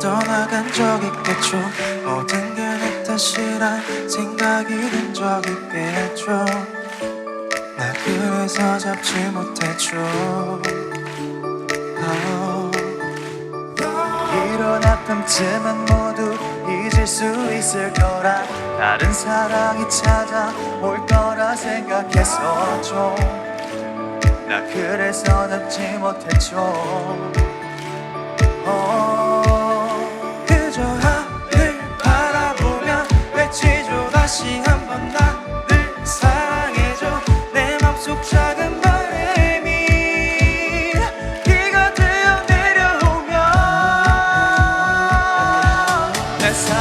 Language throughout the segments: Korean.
떠나간 적 있겠죠? 모든 게 내 탓이란 생각이 든 적 있겠죠? 나 그래서 잡지 못했죠. oh. 이런 아픔쯤은 모두 잊을 수 있을 거라. 다른 사랑이 찾아올 거라 생각했었죠. 나 그래서 잡지 못했죠. oh.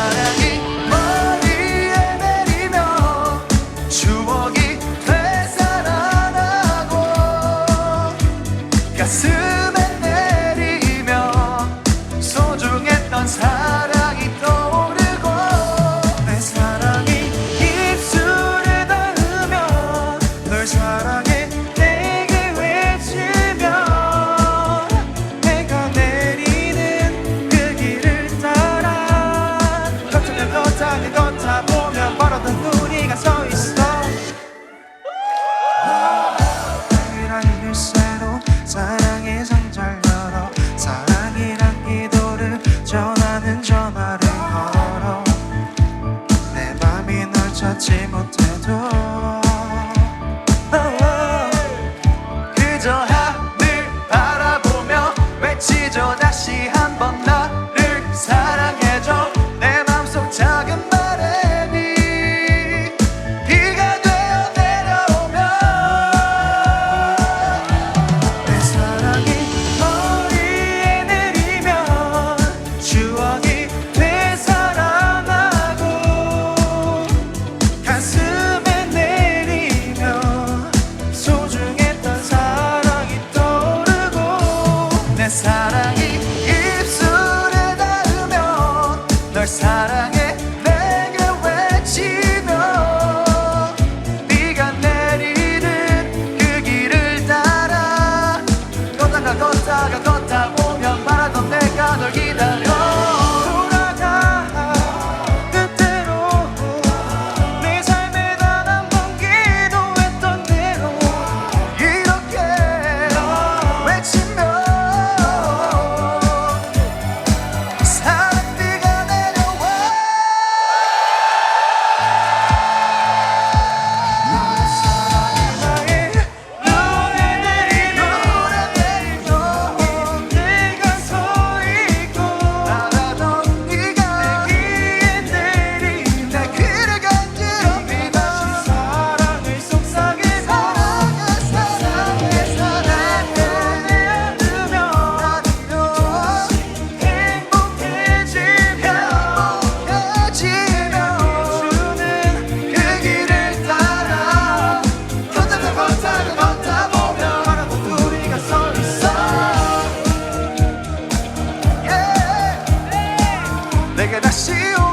estar aquí. 열쇠로 사랑의 상자를 열어 사랑이란 기도를 전하는 전화를 걸어. 내 맘이 널 찾지 못해도 어, 어, 어. 그저 사랑해. 내게 다시 오